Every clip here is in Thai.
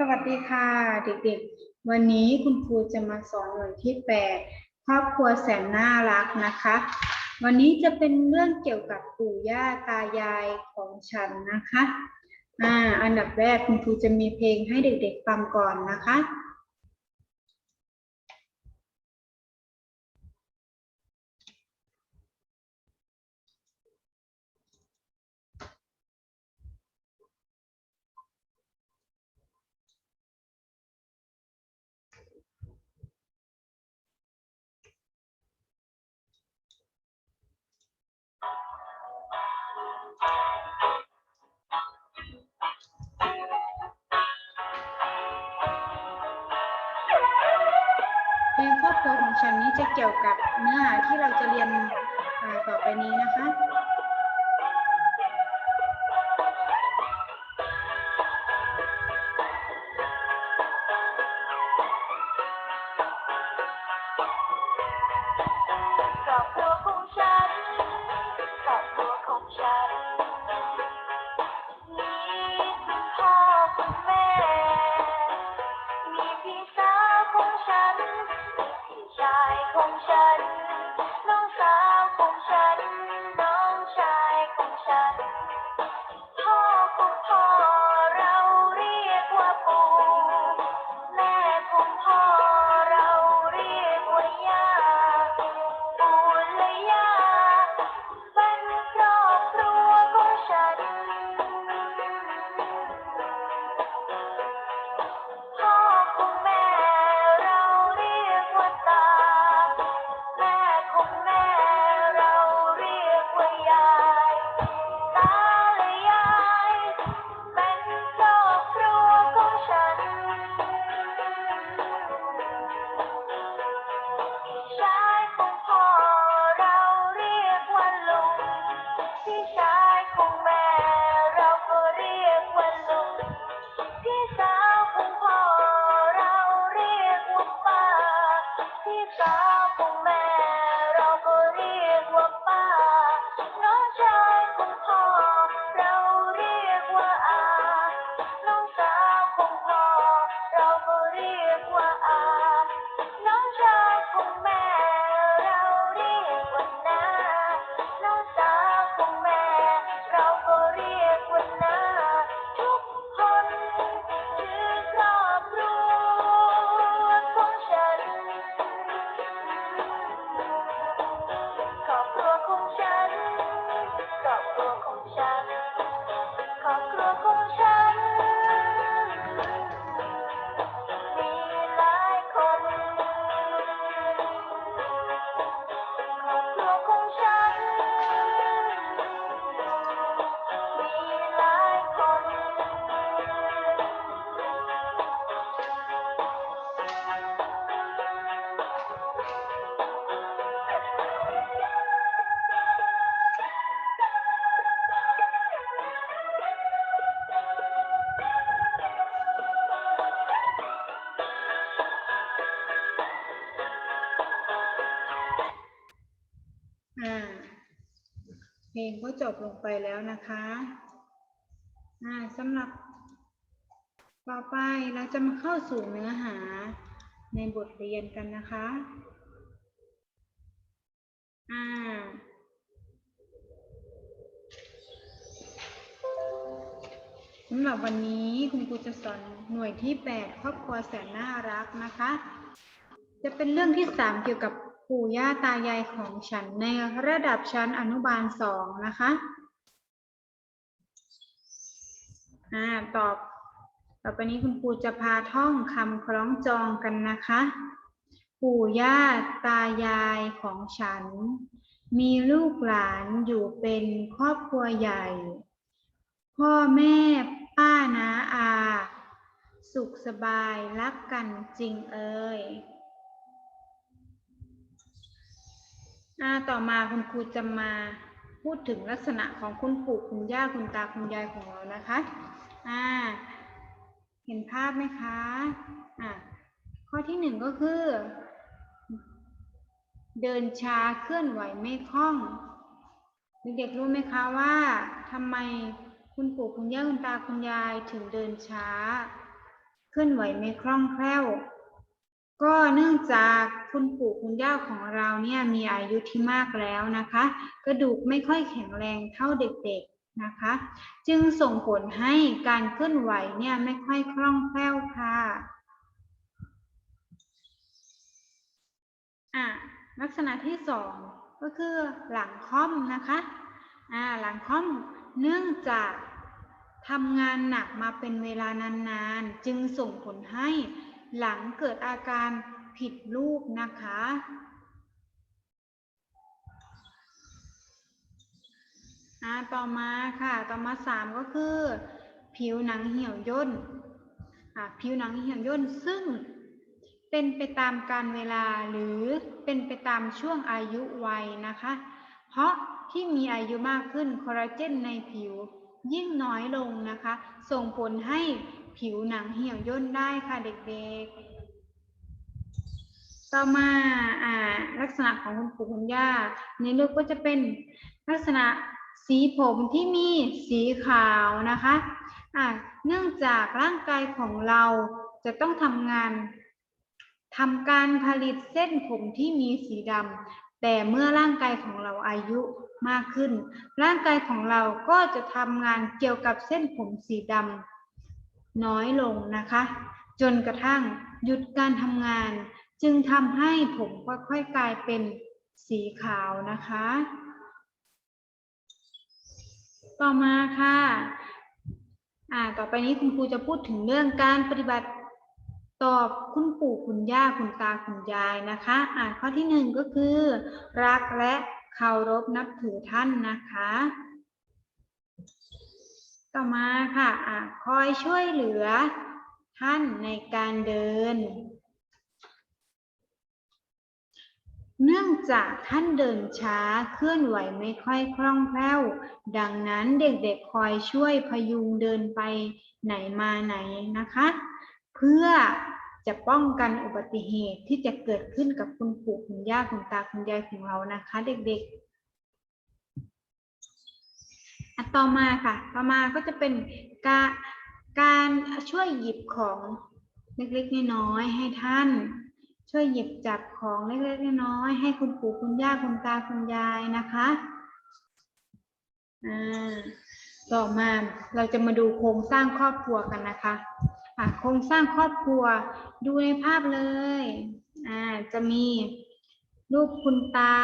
สวัสดีค่ะเด็กๆ วันนี้คุณครูจะมาสอนหน่วยที่แปดครอบครัวแสนน่ารักนะคะ วันนี้จะเป็นเรื่องเกี่ยวกับปู่ย่าตายายของฉันนะคะอ่าอันดับแรกคุณครูจะมีเพลงให้เด็กๆฟังก่อนนะคะ เพลงครอบครัวของฉันนี้จะเกี่ยวกับเนื้อหาที่เราจะเรียนต่อไปนี้นะคะ ของฉันพี่ชายของฉัน พี่สา อ่าเพลงก็จบลงไปแล้วนะคะอ่าสำหรับต่อไปเราจะมาเข้าสู่เนื้อหาในบทเรียนกันนะคะอ่าสำหรับวันนี้คุณครูจะสอนหน่วยที่ 8 ครอบครัวแสนน่ารักนะคะ จะเป็นเรื่องที่ 3 เกี่ยวกับ ปู่ย่าตายายของฉันในระดับชั้นอนุบาล2นะคะอ่าตอบ ต่อไปนี้คุณครูจะพาท่องคำคล้องจองกันนะคะ ปู่ย่าตายายของฉัน มีลูกหลานอยู่เป็นครอบครัวใหญ่ พ่อแม่ป้านาอา สุขสบายรักกันจริงเอ่ย ต่อมาคุณครูจะมาพูดถึงลักษณะของคุณปู่คุณย่าคุณตาคุณยายของเรานะคะอ่าเห็นภาพไหมคะอ่าข้อที่หนึ่งก็คือ เดินช้าเคลื่อนไหวไม่คล่องเด็กๆรู้ไหมคะว่าทำไมคุณปู่คุณย่าคุณตาคุณยายถึงเดินช้า เคลื่อนไหวไม่คล่องแคล่ว ก็เนื่องจากคุณปู่คุณย่าของเราเนี่ยมีอายุที่มากแล้วนะคะ กระดูกไม่ค่อยแข็งแรงเท่าเด็กๆนะคะ จึงส่งผลให้การเคลื่อนไหวเนี่ยไม่ค่อยคล่องแคล่วค่ะอะลักษณะที่สองก็คือหลังค่อมนะคะอ่าหลังค่อมเนื่องจากทำงานหนักมาเป็นเวลานานๆ จึงส่งผลให้ หลังเกิดอาการผิดรูปนะคะอ่าต่อมาค่ะ ต่อมาสามก็คือ ผิวหนังเหี่ยวย่นอ่าผิวหนังเหี่ยวย่นซึ่งเป็นไปตามการเวลาหรือเป็นไปตามช่วงอายุวัยนะคะ เพราะที่มีอายุมากขึ้นคอลลาเจนในผิวยิ่งน้อยลงนะคะ ส่งผลให้ ผิวหนังเหี่ยวย่นได้ค่ะเด็กๆ ต่อมาอ่าลักษณะของคุณปู่คุณย่าในรูปก็จะเป็นลักษณะสีผมที่มีสีขาวนะคะอ่าเนื่องจากร่างกายของเราจะต้องทำงานทำการผลิตเส้นผมที่มีสีดำแต่เมื่อร่างกายของเราอายุมากขึ้น ร่างกายของเราก็จะทำงานเกี่ยวกับเส้นผมสีดำ น้อยลงนะคะ จนกระทั่งหยุดการทำงาน จึงทำให้ผมค่อยๆกลายเป็นสีขาวนะคะ ต่อมาค่ะอ่าต่อไปนี้คุณครูจะพูดถึงเรื่องการปฏิบัติตอบคุณปู่คุณย่าคุณตาคุณยายนะคะอ่าข้อที่หนึ่งก็คือ รักและเคารพนับถือท่านนะคะ ต่อมาค่ะอะคอยช่วยเหลือท่านในการเดิน เนื่องจากท่านเดินช้าเคลื่อนไหวไม่ค่อยคล่องแคล่ว ดังนั้นเด็กๆคอยช่วยพยุงเดินไปไหนมาไหนนะคะ เพื่อจะป้องกันอุบัติเหตุที่จะเกิดขึ้นกับคุณปู่คุณย่าคุณตาคุณยายของเรานะคะ เด็กๆ อะต่อมาค่ะ ต่อมาก็จะเป็นการการช่วยหยิบของเล็กๆน้อยๆให้ท่าน ช่วยหยิบจับของเล็กๆน้อยๆให้คุณปู่คุณย่าคุณตาคุณยายนะคะอ่าต่อมาเราจะมาดูโครงสร้างครอบครัวกันนะคะอะโครงสร้างครอบครัวดูในภาพเลยอ่าจะมี รูปคุณตา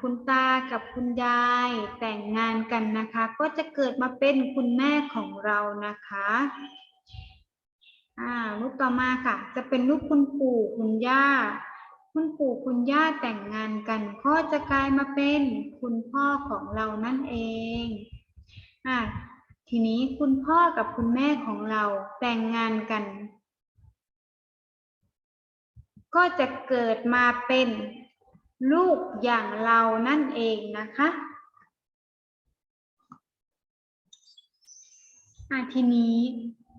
คุณตากับคุณยายแต่งงานกันนะคะ ก็จะเกิดมาเป็นคุณแม่ของเรานะคะรูปต่อมาค่ะ จะเป็นรูปคุณปู่คุณย่า คุณปู่คุณย่าแต่งงานกัน ก็จะกลายมาเป็นคุณพ่อของเรานั่นเองอทีนี้คุณพ่อกับคุณแม่ของเราแต่งงานกัน ก็จะเกิดมาเป็น ลูกอย่างเรานั่นเองนะคะอะทีนี้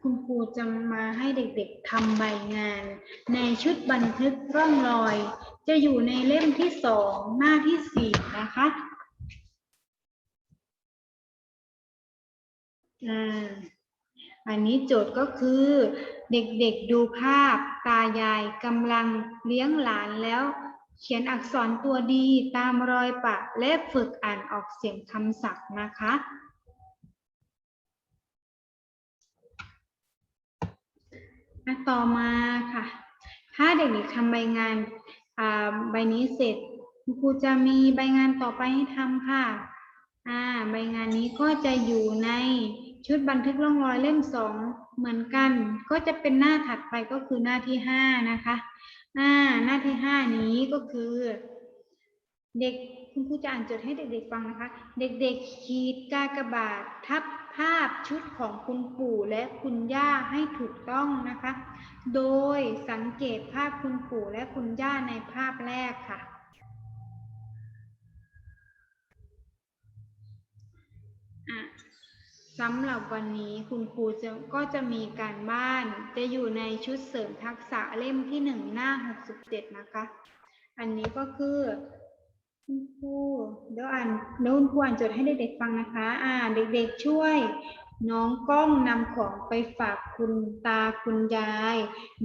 คุณครูจะมาให้เด็กๆทำใบงาน ในชุดบันทึกร่องรอย จะอยู่ในเล่มที่สองหน้าที่สี่นะคะอันนี้โจทย์ก็คือเด็กๆดูภาพตายายกำลังเลี้ยงหลานแล้ว เขียนอักษรตัวดีตามรอยปะและฝึกอ่านออกเสียงคำศัพท์นะคะ ต่อมาค่ะ ถ้าเด็กๆทำใบงานใบนี้เสร็จคุณครูจะมีใบงานต่อไปให้ทำค่ะอ่าใบงานนี้ก็จะอยู่ในชุดบันทึกร่องรอยเล่มสองเหมือนกัน ก็จะเป็นหน้าถัดไปก็คือหน้าที่ห้านะคะ หน้าหน้าที่ห้านี้ก็คือ เด็กคุณครูจะอ่านจดให้เด็กๆฟังนะคะ เด็กๆขีดกากบาททับภาพชุดของคุณปู่และคุณย่าให้ถูกต้องนะคะ โดยสังเกตภาพคุณปู่และคุณย่าในภาพแรกค่ะ สำหรับวันนี้คุณครูจะก็จะมีการบ้าน จะอยู่ในชุดเสริมทักษะเล่มที่หนึ่งหน้าหกสิบเจ็ดนะคะ อันนี้ก็คือคุณครูเดี๋ยวอ่านเดี๋ยวคุณครูอ่านจดให้เด็กๆฟังนะคะ อ่า เด็กๆช่วย น้องก้องนำของไปฝากคุณตาคุณยาย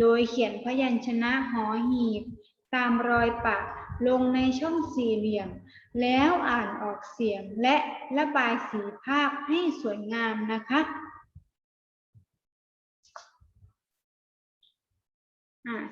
โดยเขียนพยัญชนะหอหีบ ตามรอยปะ ลงในช่องสี่เหลี่ยม แล้วอ่านออกเสียงและระบายสีภาพให้สวยงามนะคะ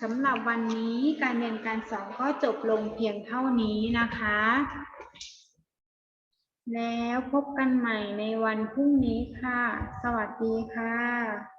สำหรับวันนี้การเรียนการสอนก็จบลงเพียงเท่านี้นะคะ แล้วพบกันใหม่ในวันพรุ่งนี้ค่ะ สวัสดีค่ะ